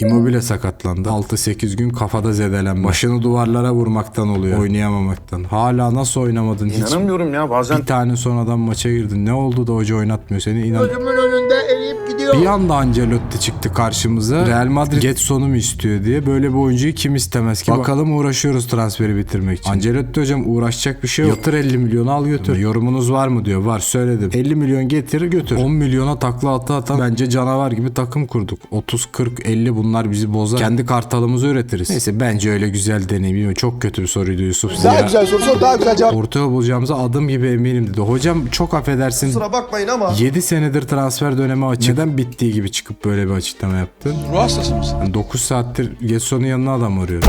Immobile sakatlandı. 6-8 gün kafada zedelenme. Başını duvarlara vurmaktan oluyor. Oynayamamaktan. Hala nasıl oynamadın hiç? İnanamıyorum ya bazen Bir tane sonradan maça girdin. Ne oldu da hoca oynatmıyor seni? İnan. Gözümün önünde eriyip gidiyor. Bir anda Ancelotti çıktı karşımıza. Real Madrid Getson'u mu istiyor diye. Böyle bir oyuncuyu kim istemez ki? Bakalım uğraşıyoruz transferi bitirmek için. Ancelotti hocam uğraşacak bir şey yok. Yatır 50 milyonu al götür. Yorumunuz var mı diyor. Var söyledim. 50 milyon getir götür. 10 milyona takla ata atan bence canavar gibi takım kurduk. 30, 40, 50 bunlar bizi bozar. Kendi kartalımızı üretiriz. Neyse bence öyle güzel deneyim. Çok kötü bir soruydu Yusuf. Daha Ya, güzel soru sor daha güzel cevap. Orta yol bulacağımıza adım gibi eminim dedi. Hocam çok affedersin. Kusura bakmayın ama 7 senedir transfer dönemi açık. Neden bittiği gibi çıkıp böyle bir açıklama yaptın? Ruh hastası mısın? Yani 9 saattir Getson'un yanına adam arıyor.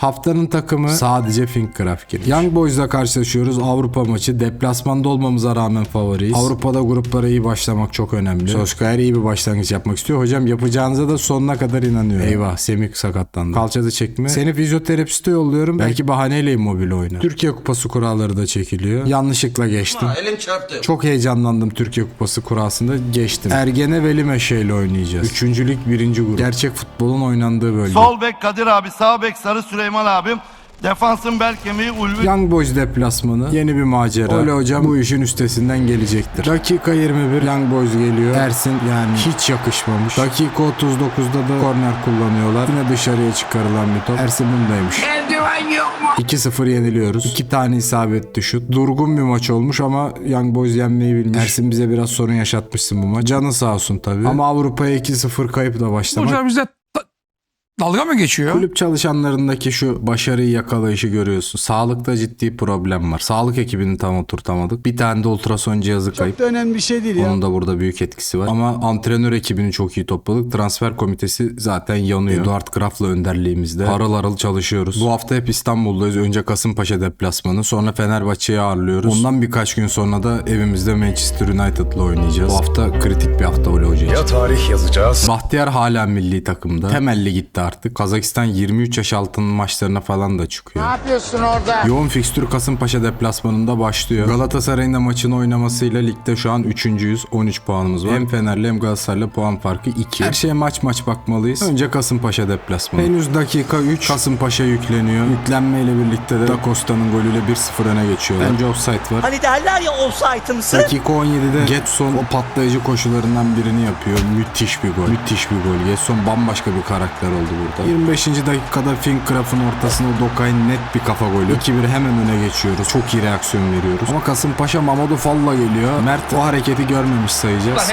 Haftanın takımı sadece Finkcraft girmiş. Young Boys'la karşılaşıyoruz. Avrupa maçı. Deplasmanda olmamıza rağmen favoriyiz. Avrupa'da gruplara iyi başlamak çok önemli. Solskjaer iyi bir başlangıç yapmak istiyor. Hocam yapacağınıza da sonuna kadar inanıyorum. Eyvah Semih sakatlandı. Kalçada çekme. Seni fizyoterapiste yolluyorum. Belki bahaneyle immobile oynar. Türkiye Kupası kuralları da çekiliyor. Yanlışlıkla geçtim. Elim çarptı. Çok heyecanlandım Türkiye Kupası kurasında geçtim. Ergene Veli Meşe ile oynayacağız. Üçüncülük birinci grup. Gerçek futbolun oynandığı bölge. Sol bek Kadir abi, sağ bek Sarı Süleyman abim. Defansın bel kemiği Ulvi Young Boys deplasmanı yeni bir macera. Öyle hocam bu işin üstesinden gelecektir. Dakika 21 Young Boys geliyor. Ersin yani hiç yakışmamış. Dakika 39'da da korner kullanıyorlar. Yine dışarıya çıkarılan bir top. Ersin bundaymış. 2-0 yeniliyoruz. İki tane isabetli şut. Durgun bir maç olmuş ama Young Boys yenmeyi bilmiş. Ersin bize biraz sorun yaşatmışsın bu maç. Canı sağ olsun tabii. Ama Avrupa'ya 2-0 kayıp da başlamak Hoca bizde ta- dalga mı geçiyor? Kulüp çalışanlarındaki şu başarıyı yakalayışı görüyorsun. Sağlıkta ciddi problem var. Sağlık ekibini tam oturtamadık. Bir tane de ultrason cihazı kayıp. da önemli bir şey değil ya. Onun da burada büyük etkisi var. Ama antrenör ekibini çok iyi topladık. Transfer komitesi zaten yanıyor. Eduard Graf'la önderliğimizde. Harıl harıl çalışıyoruz. Bu hafta hep İstanbul'dayız. Önce Kasımpaşa deplasmanı. Sonra Fenerbahçe'yi ağırlıyoruz. Ondan birkaç gün sonra da evimizde Manchester United'la oynayacağız. Bu hafta kritik bir hafta Oli Hoca için. ya tarih yazacağız. Bahtiyar hala milli takımda. Temelli gitti artık. Kazakistan 23 yaş altının maçlarına falan da çıkıyor. ne yapıyorsun orada? Yoğun fikstür Kasımpaşa deplasmanında başlıyor. Galatasaray'ın da maçını oynamasıyla ligde şu an 3.yüz 13 puanımız var. Hem Fener'le hem Galatasaray'la puan farkı 2. Her şeye maç maç bakmalıyız. Önce Kasımpaşa deplasmanı. Henüz dakika 3 Kasımpaşa yükleniyor. Yüklenmeyle birlikte de Da Costa'nın golüyle 1-0 öne geçiyorlar. Bence offside var. Hani derler ya offside'ımsı. Dakika 17'de Getson o patlayıcı koşularından birini yapıyor. Müthiş bir gol. Müthiş bir gol. Getson bambaşka bir karakter oldu burada. 25. dakikada Finkgraf'ın ortasına Dokay net bir kafa golü. 2-1 hemen öne geçiyoruz. Çok iyi reaksiyon veriyoruz. Ama Kasımpaşa Mamadou Falla geliyor. Mert o hareketi görmemiş sayacağız.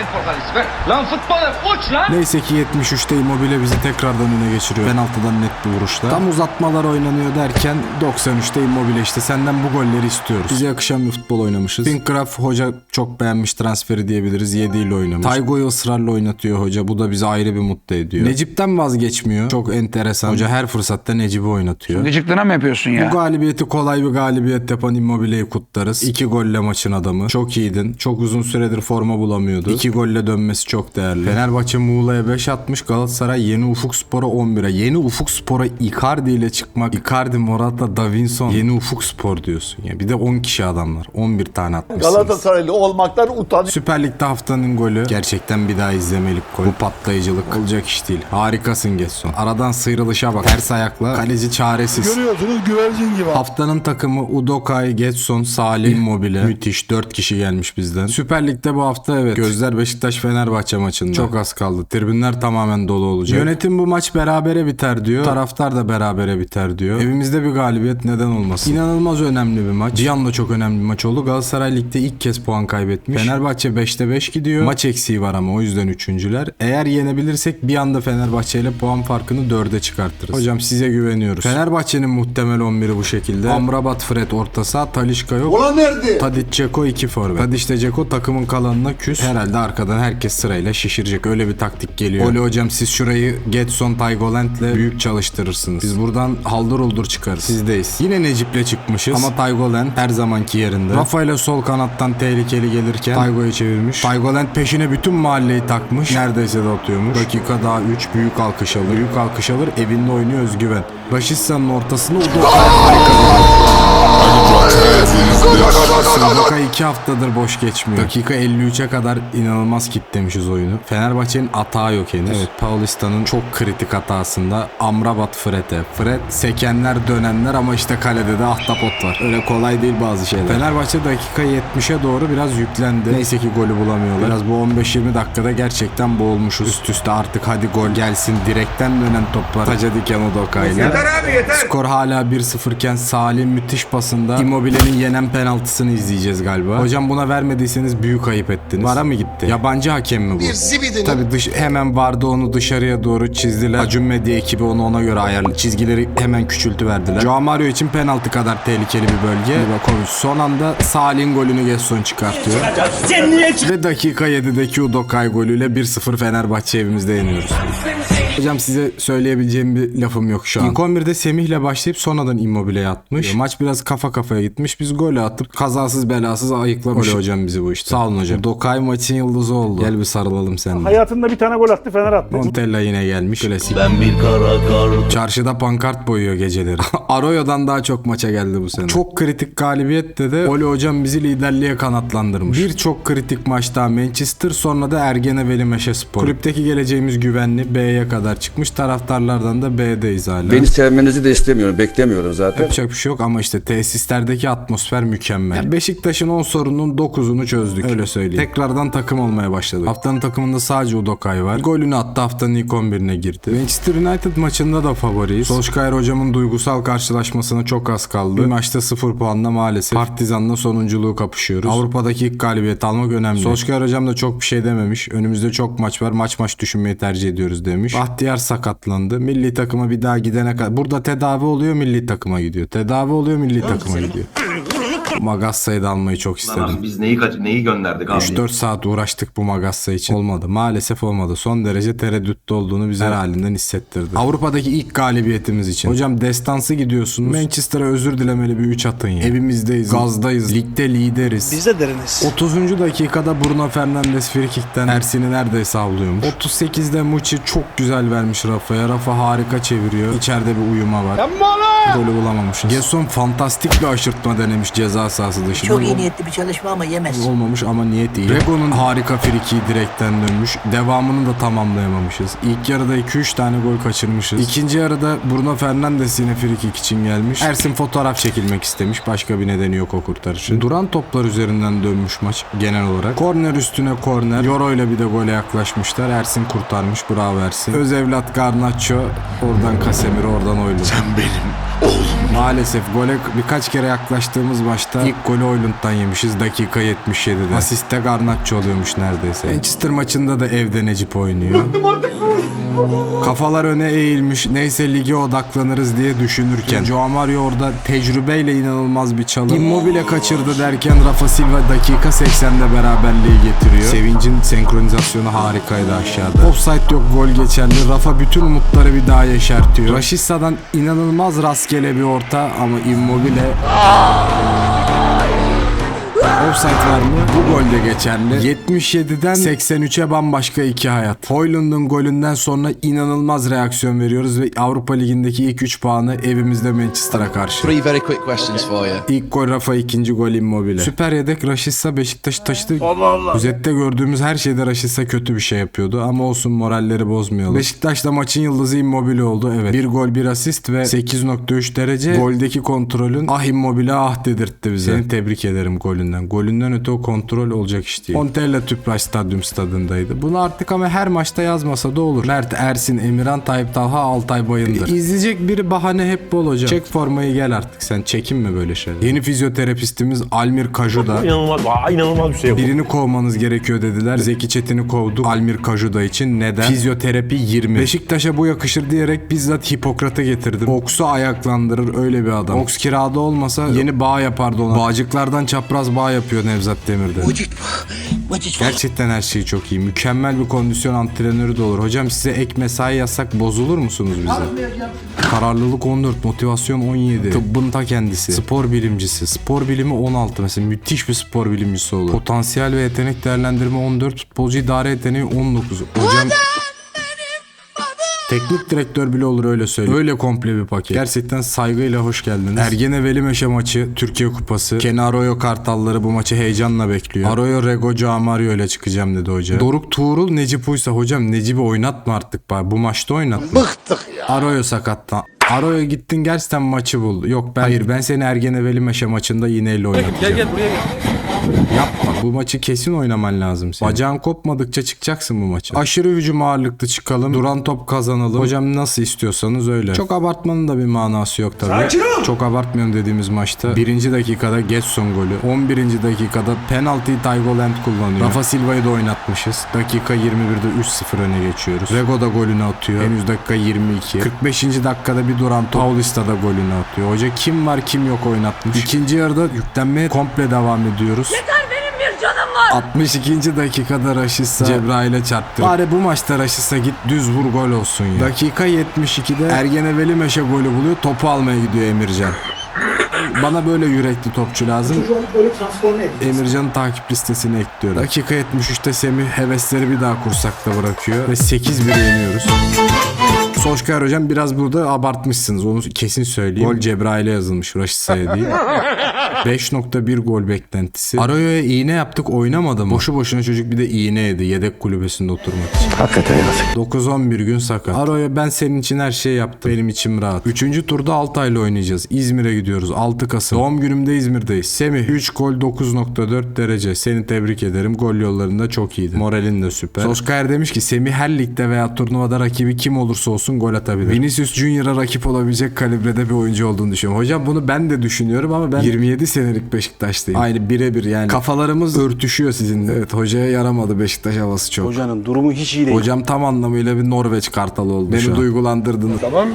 Lan futbola uç lan. Neyse ki 73'te Immobile bizi tekrardan öne geçiriyor. Penaltıdan net bir vuruşla. Tam uzatmalar oynanıyor derken 93'te Immobile işte senden bu golleri istiyoruz. Bize yakışan bir futbol oynamışız. Pinkgraf hoca çok beğenmiş transferi diyebiliriz. 7 ile oynamış. Taygo'yu ısrarla oynatıyor hoca. Bu da bizi ayrı bir mutlu ediyor. Necip'ten vazgeçmiyor. Çok enteresan. Hoca her fırsatta Necip'i oynatıyor. Gıcıklığına mı yapıyorsun ya? Bu galibiyeti kolay bir galibiyet yapan Immobile'yi kutlarız. İki golle maçın adamı. Çok iyiydin. Çok uzun süredir forma bulamıyordu. İki golle dönmesi çok değerli. Fenerbahçe Muğla'ya 5 atmış. Galatasaray Yeni Ufuk Spor'a 11'e. Yeni Ufuk Spor'a Icardi ile çıkmak. Icardi, Morata, Davinson. Yeni Ufuk Spor diyorsun ya. Bir de 10 kişi adamlar. 11 tane atmışsınız. Galatasaraylı olmaktan utan. Süper Lig'de haftanın golü. Gerçekten bir daha izlemelik gol. Bu patlayıcılık olacak iş değil. Harikasın Gesson. Aradan sıyrılışa bak. Ters ayakla. Kaleci çaresiz. Görüyorsunuz güvercin gibi. Haftanın takımı Udokay, Getson, Salih, Immobile. Müthiş 4 kişi gelmiş bizden. Süper Lig'de bu hafta evet. Gözler Beşiktaş Fenerbahçe maçında. Çok az kaldı. Tribünler tamamen dolu olacak. Yönetim bu maç berabere biter diyor. Taraftar da berabere biter diyor. Evimizde bir galibiyet neden olmasın. İnanılmaz önemli bir maç. Bir anda çok önemli bir maç oldu. Galatasaray Lig'de ilk kez puan kaybetmiş. Fenerbahçe 5'te 5 gidiyor. Maç eksiği var ama o yüzden üçüncüler. Eğer yenebilirsek bir anda Fenerbahçe ile puan farkını 4'e çıkartırız. Hocam size güveniyoruz. Fenerbahçe'nin muhtemel 11'i bu şekilde. Amrabat, Fred orta saha, Talişka yok. Ulan nerede? Tadic Ceko 2 forvet. Tadic de Ceko takımın kalanına küs. Herhalde arkadan herkes sırayla şişirecek. Öyle bir taktik geliyor. Oli hocam siz şurayı Getson Taygolent'le büyük çalıştırırsınız. Biz buradan haldır uldur çıkarız. Sizdeyiz. Yine Necip'le çıkmışız. Ama Taygolent her zamanki yerinde. Rafa ile sol kanattan tehlikeli gelirken Taygo'ya çevirmiş. Taygolent peşine bütün mahalleyi takmış. Neredeyse de atıyormuş. Dakika daha 3 büyük alkış alır. Büyük alkış alır. Evinde oynuyor özgüven. Raşitsa'nın Udokay harika Sırdoka 2 haftadır boş geçmiyor. Dakika 53'e kadar inanılmaz kitlemişiz oyunu. Fenerbahçe'nin atağı yok henüz. Evet Paulista'nın çok kritik hatasında Amrabat Fred'e. Fred sekenler dönenler ama işte kalede de ahtapot var. Öyle kolay değil bazı şeyler. Fenerbahçe dakika 70'e doğru biraz yüklendi. Neyse ki golü bulamıyorlar. Biraz bu 15-20 dakikada gerçekten boğulmuşuz. Üst üste artık hadi gol gelsin. Direkten dönen toplar. Taca diken Udoka ile. Yeter abi yeter. Skor hala 1-0 iken Salih'in müthiş pasında Immobile'nin yenen penaltısını izleyeceğiz galiba. Hocam buna vermediyseniz büyük ayıp ettiniz. Vara mı gitti? Yabancı hakem mi bu? Bir zibidinin. Tabii dış, hemen vardı onu dışarıya doğru çizdiler. Acun Medya ekibi onu ona göre ayarlı. Çizgileri hemen küçültü verdiler. Joao Mario için penaltı kadar tehlikeli bir bölge. Livakovic son anda Salih'in golünü Gesson çıkartıyor. Sen niye Ve dakika 7'deki Udokay golüyle 1-0 Fenerbahçe evimizde yeniyoruz. Hocam size söyleyebileceğim bir lafım yok şu an. İlk 11'de Semih'le başlayıp sonradan Immobile'ye atmış. Maç biraz kafa kafaya gitmiş. Biz golü atıp kazasız belasız ayıklamış hocam bizi bu işte. Sağ olun hocam. Dokay maçın yıldızı oldu. Gel bir sarılalım seninle. Hayatında bir tane gol attı Fener attı. Montella yine gelmiş. Klasik. Ben bir Çarşıda pankart boyuyor geceleri. Aroyo'dan daha çok maça geldi bu sene. Çok kritik galibiyette de Oli hocam bizi liderliğe kanatlandırmış. Birçok kritik maçta Manchester sonra da Ergene Veli Meşe Spor. Kulüpteki geleceğimiz güvenli B'ye kadar çıkmış. Taraftarlardan da B'deyiz hala. Beni sevmenizi de istemiyorum, beklemiyorum zaten. Yapacak bir şey yok ama işte tesislerdeki atmosfer mükemmel. Yani Beşiktaş'ın 10 sorunun 9'unu çözdük. Öyle söyleyeyim. Tekrardan takım olmaya başladık. Haftanın takımında sadece Udokay var. Golünü attı haftanın ilk 11'ine girdi. Manchester United maçında da favoriyiz. Solskjaer hocamın duygusal karşılaşmasına çok az kaldı. Bir maçta 0 puanla maalesef Partizan'la sonunculuğu kapışıyoruz. Avrupa'daki ilk galibiyet almak önemli. Solskjaer hocam da çok bir şey dememiş. Önümüzde çok maç var. Maç maç düşünmeyi tercih ediyoruz demiş. Bahtiyar sakatlandı. Milli takıma bir daha gidene kadar. Burada tedavi oluyor milli takıma gidiyor. Tedavi oluyor milli takıma gidiyor. Magassa'yı da almayı çok istedim. Biz neyi kaç neyi gönderdik abi? 3-4 saat uğraştık bu Magassa için. Olmadı. Maalesef olmadı. Son derece tereddütte olduğunu bize her halinden hissettirdi. Avrupa'daki ilk galibiyetimiz için. Hocam destansı gidiyorsunuz. Manchester'a özür dilemeli bir 3 atın ya. Evimizdeyiz. Gazdayız. Ligde lideriz. Biz de deriniz. 30. dakikada Bruno Fernandes frikikten Ersin'i neredeyse avlıyormuş. 38'de Muçi çok güzel vermiş Rafa'ya. Rafa harika çeviriyor. İçeride bir uyuma var. Golü bulamamışız. Gerson fantastik bir aşırtma denemiş ceza sahası dışında. Çok iyi niyetli bir çalışma ama yemez. Olmamış ama niyet iyi. Rego'nun harika frikiyi direkten dönmüş. Devamını da tamamlayamamışız. İlk yarıda 2-3 tane gol kaçırmışız. İkinci yarıda Bruno Fernandes yine frikik için gelmiş. Ersin fotoğraf çekilmek istemiş. Başka bir nedeni yok o kurtarışın. Duran toplar üzerinden dönmüş maç genel olarak. Korner üstüne korner. Euro ile bir de gole yaklaşmışlar. Ersin kurtarmış. Bravo Ersin. Öz evlat Garnacho. Oradan Casemiro oradan Oylund. Sen benim Maalesef gole birkaç kere yaklaştığımız maçta ilk golü Oylund'dan yemişiz dakika 77'de. Asiste Garnacho oluyormuş neredeyse. Manchester maçında da evde Necip oynuyor. Kafalar öne eğilmiş. Neyse lige odaklanırız diye düşünürken. Joao Mario orada tecrübeyle inanılmaz bir çalım. Immobile kaçırdı derken Rafa Silva dakika 80'de beraberliği getiriyor. Sevincin senkronizasyonu harikaydı aşağıda. Offside yok gol geçerli. Rafa bütün umutları bir daha yeşertiyor. Raşitsa'dan inanılmaz rastgele bir orta ama Immobile Offside var mı? Bu gol de geçerli. 77'den 83'e bambaşka iki hayat. Hoylund'un golünden sonra inanılmaz reaksiyon veriyoruz ve Avrupa Ligi'ndeki ilk 3 puanı evimizde Manchester'a karşı. Three very quick questions for you. İlk gol Rafa, ikinci gol Immobile. Süper yedek Raşitsa Beşiktaş'ı taşıdı. Özette gördüğümüz her şeyde Raşitsa kötü bir şey yapıyordu ama olsun moralleri bozmayalım. Beşiktaş'ta maçın yıldızı Immobile oldu. Evet. Bir gol, bir asist ve 8.3 derece goldeki kontrolün ah Immobile ah dedirtti bize. Seni tebrik ederim golünden. Golünden öte o kontrol olacak iş değil. Montella Tüpraş Stadyum stadındaydı. Bunu artık ama her maçta yazmasa da olur. Mert Ersin, Emirhan Tayyip Talha, Altay Bayındır. İzleyecek biri bahane hep bol hocam. Çek formayı gel artık sen. Çekinme böyle şeyler. Yeni fizyoterapistimiz Almir Kajuda. İnanılmaz, aa, inanılmaz bir şey bu. Birini kovmanız gerekiyor dediler. Zeki Çetin'i kovduk. Almir Kajuda için. Neden? Fizyoterapi 20. Beşiktaş'a bu yakışır diyerek bizzat Hipokrat'a getirdim. Oks'u ayaklandırır öyle bir adam. Oks kirada olmasa yeni bağ yapardı ona. Bağcıklardan çapraz bağ yapıyor Nevzat Demir'de. Gerçekten her şey çok iyi. Mükemmel bir kondisyon antrenörü de olur. Hocam size ek mesai yazsak bozulur musunuz bize? Kararlılık 14, motivasyon 17. Tıbbın ta kendisi. Spor bilimcisi. Spor bilimi 16 mesela. Müthiş bir spor bilimcisi olur. Potansiyel ve yetenek değerlendirme 14. Futbolcu idare yeteneği 19. Hocam Teknik direktör bile olur öyle söyleyeyim. Öyle komple bir paket. Gerçekten saygıyla hoş geldiniz. Ergene Veli Meşe maçı, Türkiye Kupası. Kenny Arroyo Kartalları bu maçı heyecanla bekliyor. Arroyo Rego Camario ile çıkacağım dedi hoca. Doruk Tuğrul Necip Uysal. Hocam Necip'i oynatma artık bari. Bu maçta oynat. Bıktık ya. Arroyo sakattan. Arroyo gittin gerçekten maçı buldu. Yok ben hayır ben seni Ergene Veli Meşe maçında iğneyle oynatacağım. Gel gel buraya gel. Yapma. Bu maçı kesin oynaman lazım senin. Bacağın kopmadıkça çıkacaksın bu maça. Aşırı hücum ağırlıklı çıkalım. Duran top kazanalım. Hocam nasıl istiyorsanız öyle. Çok abartmanın da bir manası yok tabii. Çok abartmıyorum dediğimiz maçta. Birinci dakikada Getson golü. 11. dakikada penaltıyı Taygoland kullanıyor. Rafa Silva'yı da oynatmışız. Dakika 21'de 3-0 öne geçiyoruz. Rego da golünü atıyor. Henüz dakika 22. 45. dakikada bir duran top. Paulista da golünü atıyor. Hoca kim var kim yok oynatmış. İkinci yarıda yüklenmeye komple devam ediyoruz. 62. dakikada Raşitsa Cebrail'e çarptı. Bari bu maçta Raşitsa git düz vur gol olsun ya. Dakika 72'de Ergene Veli Meşe golü buluyor. Topu almaya gidiyor Emircan. Bana böyle yürekli topçu lazım. Emircan'ın takip listesine ekliyorum. Dakika 73'te Semih hevesleri bir daha kursakta bırakıyor. Ve 8-1 yeniyoruz. Soşkar hocam biraz burada abartmışsınız. Onu kesin söyleyeyim. Gol Cebrail'e yazılmış. Raşitsa'ya değil. 5.1 gol beklentisi. Arroyo'ya iğne yaptık oynamadı mı? Boşu boşuna çocuk bir de iğne yedi. Yedek kulübesinde oturmak için. Hakikaten yazık. 9-11 gün sakat. Arroyo ben senin için her şeyi yaptım. Benim içim rahat. Üçüncü turda Altay'la oynayacağız. İzmir'e gidiyoruz. 6 Kasım. Doğum günümde İzmir'deyiz. Semih 3 gol 9.4 derece. Seni tebrik ederim. Gol yollarında çok iyiydi. Moralin de süper. Soskaya demiş ki Semih her ligde veya turnuvada rakibi kim olursa olsun gol atabilir. Vinicius Junior'a rakip olabilecek kalibrede bir oyuncu olduğunu düşünüyorum. Hocam bunu ben de düşünüyorum ama ben 27 senelik Beşiktaş'tayım. Aynı birebir yani. Kafalarımız örtüşüyor sizinle. Evet hocaya yaramadı Beşiktaş havası çok. Hocanın durumu hiç iyi değil. Hocam tam anlamıyla bir Norveç kartalı oldu Beni duygulandırdınız. Tamam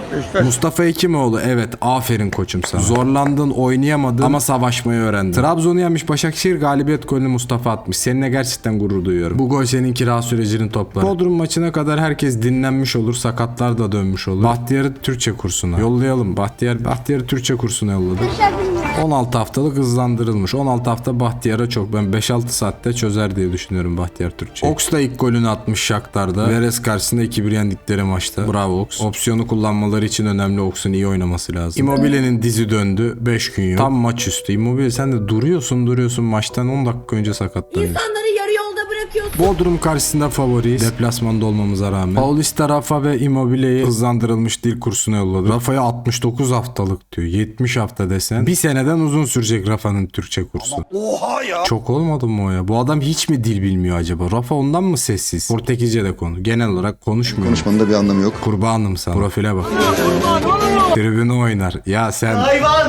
Mustafa Ekimoğlu evet aferin koçum sana. Zorlandın oynayamadın ama savaşmayı öğrendin. Trabzon'u yenmiş Başakşehir galibiyet golünü Mustafa atmış. Seninle gerçekten gurur duyuyorum. Bu gol senin kira sürecinin topları. Bodrum maçına kadar herkes dinlenmiş olur. Sakatlar da dönmüş olur. Bahtiyar'ı Türkçe kursuna. Yollayalım. Bahtiyar, Bahtiyar'ı Türkçe kursuna yolladık. 16 haftalık hızlandırılmış. 16 hafta Bahtiyar'a çok. Ben 5-6 saatte çözer diye düşünüyorum Bahtiyar Türkçe. Ox da ilk golünü atmış Shakhtar'da. Veres karşısında 2-1 yendikleri maçta. Bravo Ox. Opsiyonu kullanmaları için önemli Ox'un iyi oynaması lazım. Immobile'nin dizi döndü. 5 gün yok. Tam maç üstü. Immobile sen de duruyorsun duruyorsun. Maçtan 10 dakika önce sakatlanıyorsun. Bırakıyorsun. Bodrum karşısında favoriyiz. Deplasmanda olmamıza rağmen. Paulista Rafa ve Immobile'yi hızlandırılmış dil kursuna yolladı. Rafa'ya 69 haftalık diyor. 70 hafta desen. Bir seneden uzun sürecek Rafa'nın Türkçe kursu. Oha ya. Çok olmadı mı o ya? Bu adam hiç mi dil bilmiyor acaba? Rafa ondan mı sessiz? Portekizce de konu. Genel olarak konuşmuyor. Konuşmanın da bir anlamı yok. Kurbanım sana. Profile bak. Tribünü oynar. Ya sen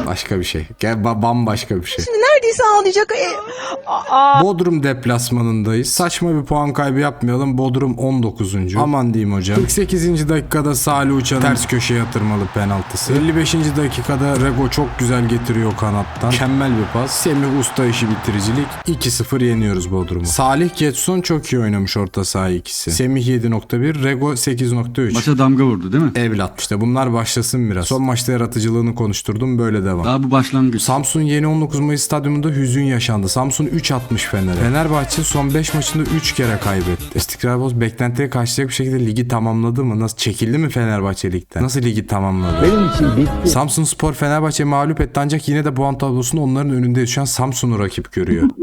başka bir şey. Gel ba- bambaşka bir şey. Neredeyse ağlayacak. E, Bodrum deplasmanındayız. Saçma bir puan kaybı yapmayalım. Bodrum 19. Aman diyeyim hocam. 48. dakikada Salih Uçan'ın ters köşeye yatırmalı penaltısı. 55. dakikada Rego çok güzel getiriyor kanattan. Mükemmel bir pas. Semih Usta işi bitiricilik. 2-0 yeniyoruz Bodrum'u. Salih Getson çok iyi oynamış orta saha ikisi. Semih 7.1, Rego 8.3. Maça damga vurdu değil mi? Evlat. İşte bunlar başlasın biraz. Son maçta yaratıcılığını konuşturdum. Böyle devam. Daha bu başlangıç. Samsun yeni 19 Mayıs stadyumunda hüzün yaşandı. Samsun 3 atmış Fener'e. Fenerbahçe son 5 maçında 3 kere kaybetti. İstiklal Boz beklentiye karşılayacak bir şekilde ligi tamamladı mı? Nasıl çekildi mi Fenerbahçe ligden? Nasıl ligi tamamladı? Benim için bitti. Samsun Spor Fenerbahçe mağlup etti ancak yine de puan tablosunda onların önündeyiz. Şu an Samsun'u rakip görüyor.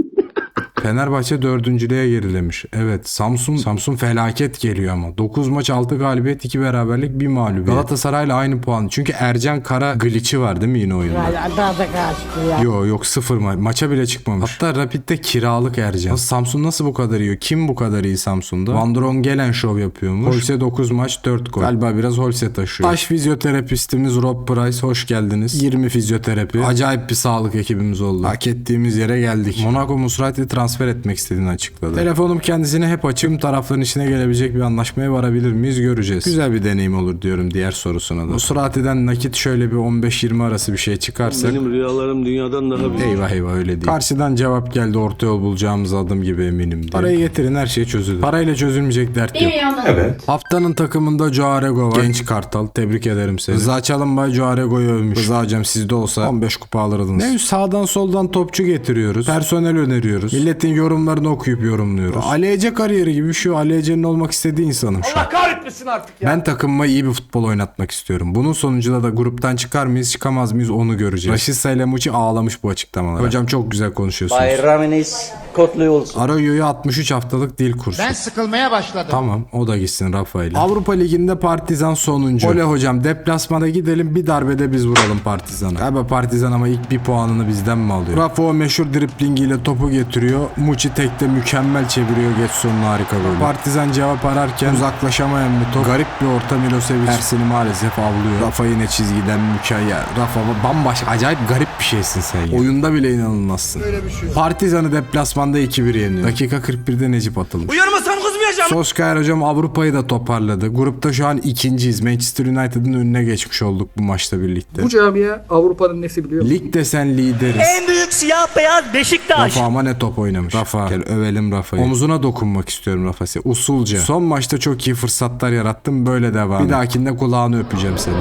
Fenerbahçe dördüncülüğe gerilemiş. Evet Samsun Samsun felaket geliyor ama. 9 maç 6 galibiyet 2 beraberlik 1 mağlubiyet. Galatasaray'la aynı puan. Çünkü Ercan Kara glitch'i var değil mi yine oyunda? Yok yok sıfır ma- maça bile çıkmamış. Hatta Rapid'de kiralık Ercan. Samsun nasıl bu kadar iyi? Kim bu kadar iyi Samsun'da? Van Dron gelen şov yapıyormuş. Holse 9 maç 4 gol. Galiba biraz Holse taşıyor. Taş fizyoterapistimiz Rob Price hoş geldiniz. 20 fizyoterapi. Acayip bir sağlık ekibimiz oldu. Hak ettiğimiz yere geldik. Monaco Musrati transfer etmek istediğini açıkladı. Telefonum kendisine hep açık. Tüm tarafların içine gelebilecek bir anlaşmaya varabilir miyiz göreceğiz. Güzel bir deneyim olur diyorum diğer sorusuna da. Musrati'den nakit şöyle bir 15-20 arası bir şey çıkarsa. Benim rüyalarım dünyadan daha büyük. Eyvah eyvah öyle değil. Karşıdan cevap geldi orta yol bulacağımız adım gibi eminim diye. Parayı getirin her şey çözülür. Parayla çözülmeyecek dert yok. Haftanın takımında Joe Arego var. Genç Kartal. Tebrik ederim seni. Rıza Çalınbay Joe Arego'yu övmüş. Rıza hocam sizde olsa 15 kupa alırdınız. Ne sağdan soldan topçu getiriyoruz. Personel öneriyoruz. Millet milletin yorumlarını okuyup yorumluyoruz. Ali Ece kariyeri gibi şu Ali Ece'nin olmak istediği insanım şu an. kahretmesin artık ya. Ben takımıma iyi bir futbol oynatmak istiyorum. Bunun sonucunda da gruptan çıkar mıyız çıkamaz mıyız onu göreceğiz. Raşit ile Muçi ağlamış bu açıklamalara. Hocam çok güzel konuşuyorsunuz. Bayramınız kutlu olsun. Arayo'yu 63 haftalık dil kursu. Ben sıkılmaya başladım. Tamam o da gitsin Rafael. Avrupa Ligi'nde Partizan sonuncu. Ole hocam deplasmana gidelim bir darbede biz vuralım Partizan'a. Galiba Partizan ama ilk bir puanını bizden mi alıyor? Rafa o meşhur driplingiyle topu getiriyor. Muçi tekte mükemmel çeviriyor Getson'un harika golü. Partizan cevap ararken uzaklaşamayan bir top. Garip bir orta Milosevic. Ersin'i maalesef avlıyor. Rafa yine çizgiden mükemmel. Rafa bambaşka acayip garip bir şeysin sen ya. Oyunda bile inanılmazsın. Partizan'ı deplasmanda 2-1 yeniyor. Dakika 41'de Necip atılmış. Uyarmasam kızmayacağım. Solskjaer hocam Avrupa'yı da toparladı. Grupta şu an ikinciyiz. Manchester United'ın önüne geçmiş olduk bu maçta birlikte. camia Avrupa'nın nesi biliyor Lig desen lideriz. En büyük siyah beyaz Beşiktaş. Rafa ama ne top oynamış. Rafa. Gel övelim Rafa'yı. Omzuna dokunmak istiyorum Rafa'sı. Usulca. Son maçta çok iyi fırsatlar yarattım. Böyle devam. Bir dahakinde kulağını öpeceğim seni.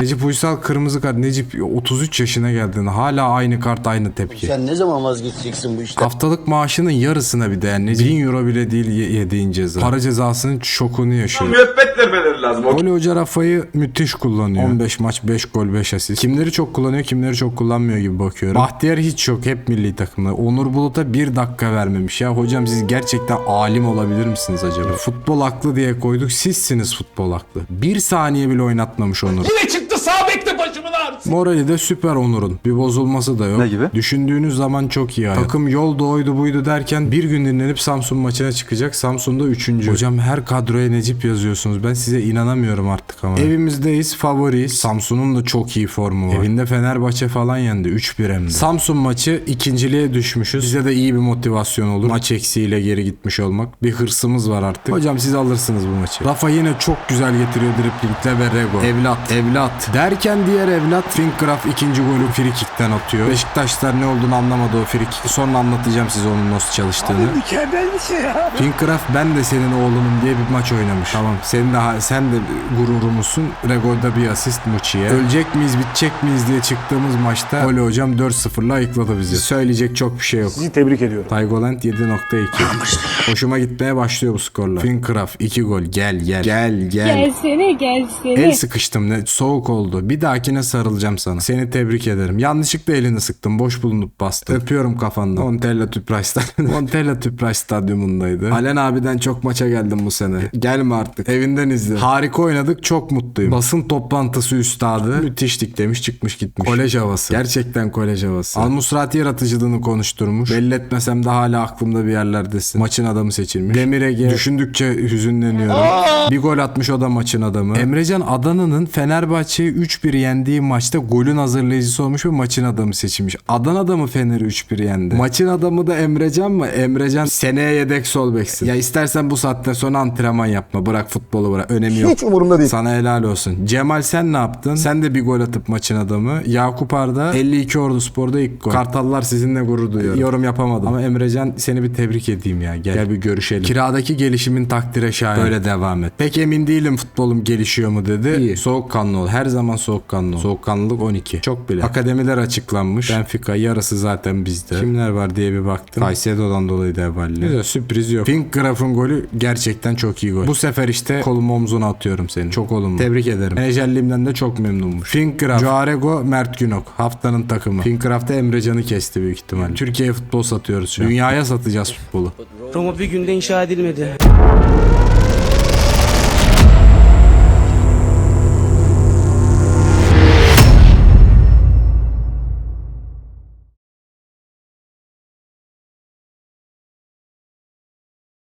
Necip Uysal kırmızı kart. Necip 33 yaşına geldin. Hala aynı kart aynı tepki. Sen ne zaman vazgeçeceksin bu işte? Haftalık maaşının yarısına bir de yani. Necip 1000 euro bile değil ye- yediğin ceza. Para cezasının şokunu yaşıyor. Müebbet vermeleri lazım. Oli Hoca Rafa'yı müthiş kullanıyor. 15 maç 5 gol 5 asist. Kimleri çok kullanıyor kimleri çok kullanmıyor gibi bakıyorum. Bahtiyar hiç yok hep milli takımda. Onur Bulut'a bir dakika vermemiş ya. Hocam siz gerçekten alim olabilir misiniz acaba? Futbol aklı diye koyduk sizsiniz futbol aklı. Bir saniye bile oynatmamış Onur. Yine çıktı sağ bekle başımın ağrısı. Morali de süper Onur'un. Bir bozulması da yok. Ne gibi? Düşündüğünüz zaman çok iyi hayat. Takım yolda oydu buydu derken bir gün dinlenip Samsun maçına çıkacak. Samsun'da üçüncü. Hocam her kadroya Necip yazıyorsunuz. Ben size inanamıyorum artık ama. Evimizdeyiz. Favoriyiz. Samsun'un da çok iyi formu var. Evinde Fenerbahçe falan yendi. 3-1 hem de. Samsun maçı ikinciliğe düşmüşüz. Bize de iyi bir motivasyon olur. Maç eksiğiyle geri gitmiş olmak. Bir hırsımız var artık. Hocam siz alırsınız bu maçı. Rafa yine çok güzel getiriyor driplingle ve Rego. Evlat, evlat. Derken diğer evlat Finkgraf ikinci golü frikikten atıyor. Beşiktaşlar ne olduğunu anlamadı o frikik. Sonra anlatacağım size onun nasıl çalıştığını. Mükemmel bir şey ya. Finkgraf ben de senin oğlunum diye bir maç oynamış. Tamam. Senin de sen de gururumuzsun. Rego'da bir asist Muçi'ye. Ölecek miyiz, bitecek miyiz diye çıktığımız maçta Oli hocam 4-0'la ayıkladı bizi. Söyleyecek çok bir şey yok. Sizi tebrik ediyorum. Taygoland 7.2. Hoşuma gitmeye başlıyor bu skorlar. Finkraf 2 gol. Gel gel. Gel gel. Gelsene gelsene. El sıkıştım ne soğuk oldu. Bir dahakine sarılacağım sana. Seni tebrik ederim. Yanlışlıkla elini sıktım. Boş bulunup bastım. Öpüyorum kafandan. Montella Tüpraş. Montella Tüpraş Stadyumundaydı. Alen abiden çok maça geldim bu sene. Gelme artık. Evinden izle. Harika oynadık. Çok mutluyum. Basın toplantısı üstadı. Müthiştik demiş çıkmış gitmiş. Kolej havası. Gerçekten kolej havası. Al Musrati yaratıcılığını konuşturmuş. Belli etmesem de hala aklımda bir yerlerdesin. Maçın adamı seçilmiş. Demir Ege. Düşündükçe hüzünleniyorum. Bir gol atmış o da maçın adamı. Emrecan Adana'nın Fenerbahçe'yi 3-1 yendiği maçta golün hazırlayıcısı olmuş ve maçın adamı seçilmiş. Adana da mı Fener'i 3-1 yendi? Maçın adamı da Emrecan mı? Emrecan seneye yedek sol beksin. Ya istersen bu saatten sonra antrenman yapma. Bırak futbolu bırak. Önemi yok. Hiç umurumda değil. Sana helal olsun. Cemal sen ne yaptın? Sen de bir gol atıp maçın adamı. Yakup Arda 52 Ordu Spor'da ilk gol. Kartallar sizinle gurur duyuyorum. Yorum yapamadım. Ama Emrecan seni bir tebrik edeyim ya. Gel, Gel bir görüşelim. Kiradaki gelişimin takdire şayan. Böyle devam et. Pek emin değilim futbolum gelişiyor mu dedi. İyi. Soğukkanlı ol. Her zaman soğukkanlı ol. Soğukkanlılık 12. Çok bile. Akademiler açıklanmış. Benfica yarısı zaten bizde. Kimler var diye bir baktım. Caicedo'dan dolayı da haberli. Güzel sürpriz yok. Pink Graf'ın golü gerçekten çok iyi gol. Bu sefer işte kolumu omzuna atıyorum seni. Çok olumlu. Tebrik ederim. Menajerliğimden de çok memnunmuş. Pink Graf, Joarego, Mert Günok. Haftanın takımı. Pink Graf'ta Emrecan'ı kesti büyük ihtimalle. Türkiye'ye futbol satıyoruz şu an. Dünyaya satacağız futbolu. Roma bir günde inşa edilmedi.